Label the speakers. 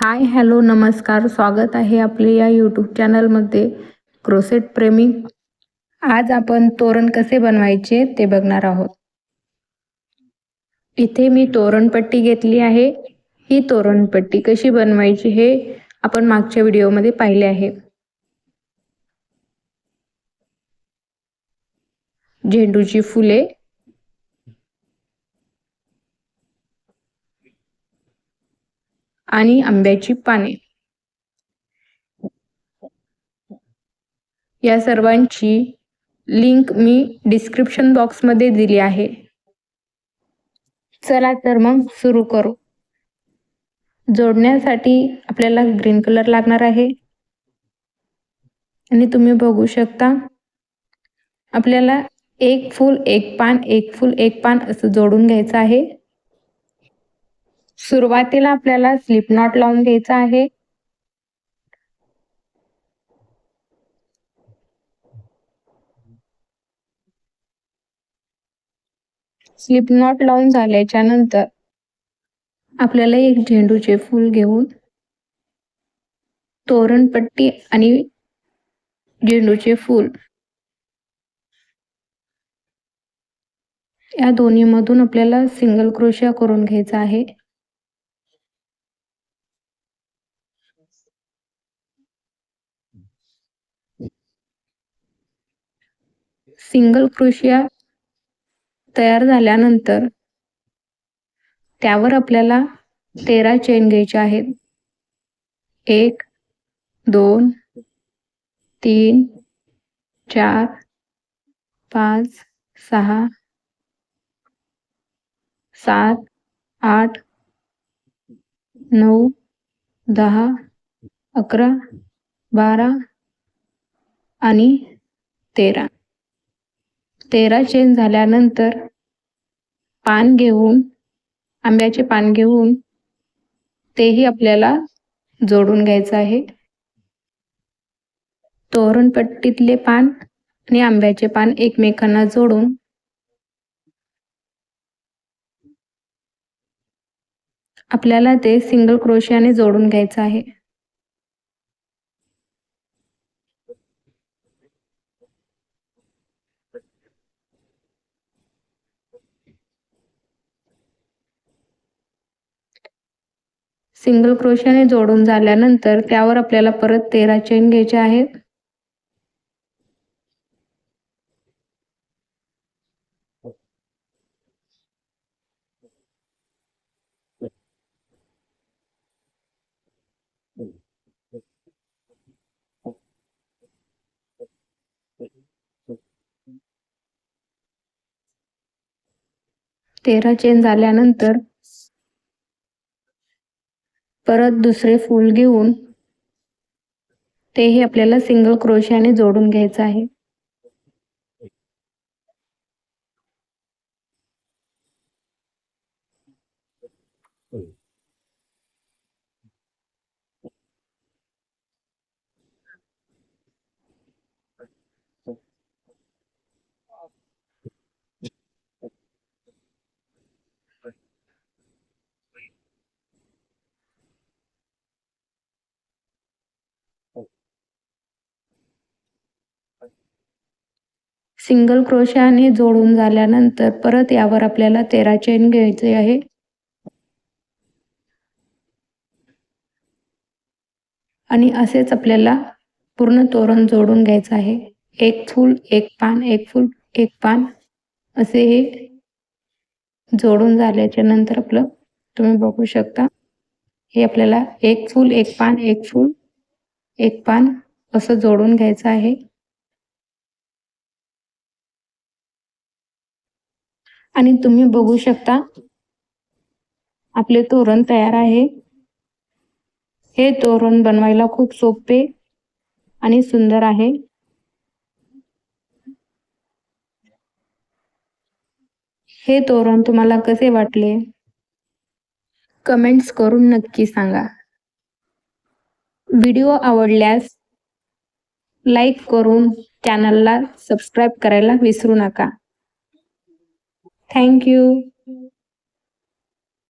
Speaker 1: Hi hello नमस्कार. स्वागत आहे आपले या यूट्यूब चॅनलमध्ये क्रोसेट प्रेमी. आज आपण तोरण कसे बनवायचे ते बघणार आहोत. इथे मी तोरणपट्टी घेतली आहे. ही तोरणपट्टी कशी बनवायची हे आपण मागच्या व्हिडिओमध्ये पाहिले आहे. झेंडूची फुले आणि आंब्याची पाने. या सर्वांची लिंक मी डिस्क्रिप्शन बॉक्समध्ये दिली आहे. चला तर मग सुरू करू. जोडण्यासाठी आपल्याला ग्रीन कलर लागणार आहे. आणि तुम्ही बघू शकता आपल्याला एक फूल एक पान एक फूल एक पान असं जोडून घ्यायचं आहे. सुरुवातीला आपल्याला स्लिप नॉट लावून घ्यायचा आहे. स्लिप नॉट लावून झाल्याच्यानंतर आपल्याला एक झेंडूचे फूल घेऊन तोरणपट्टी आणि झेंडूचे फूल या दोन्हीमधून आपल्याला सिंगल क्रोशिया करून घ्यायचा आहे. सिंगल क्रोशिया तयार झाल्यानंतर त्यावर आपल्याला तेरा चेन घ्यायचे आहेत. एक दोन तीन चार पाच सहा सात आठ नऊ दहा अकरा बारा आणि तेरा. तेरा चेन झाल्यानंतर पान घेऊन आंब्याचे पान घेऊन तेही आपल्याला जोडून घ्यायचं आहे. तोरणपट्टीतले पान आणि आंब्याचे पान एकमेकांना जोडून आपल्याला ते सिंगल क्रोशियाने जोडून घ्यायचं आहे. सिंगल क्रोशाने जोडून झाल्यानंतर त्यावर आपल्याला परत तेरा चेन घ्यायचे आहेत. तेरा चेन झाल्यानंतर परत दुसरे फूल घेऊन तेही आपल्याला सिंगल क्रोशाने जोडून घ्यायचं आहे. सिंगल क्रोशाने जोडून झाल्यानंतर परत यावर आपल्याला तेरा चेन घ्यायचे आहे. आणि असेच आपल्याला पूर्ण तोरण जोडून घ्यायचं आहे. एक फूल एक पान एक फूल एक पान असे हे जोडून झाल्याच्यानंतर आपलं तुम्ही बघू शकता. हे आपल्याला एक फूल एक पान एक फूल एक पान असं जोडून घ्यायचं आहे. आणि तुम्ही बघू शकता आपले तोरण तयार आहे. हे तोरण बनवायला खूप सोपे आणि सुंदर आहे. हे तोरण तुम्हाला कसे वाटले? कमेंट्स करून नक्की सांगा. व्हिडिओ आवडल्यास लाईक करून चॅनलला सबस्क्राईब करायला विसरू नका. Thank you.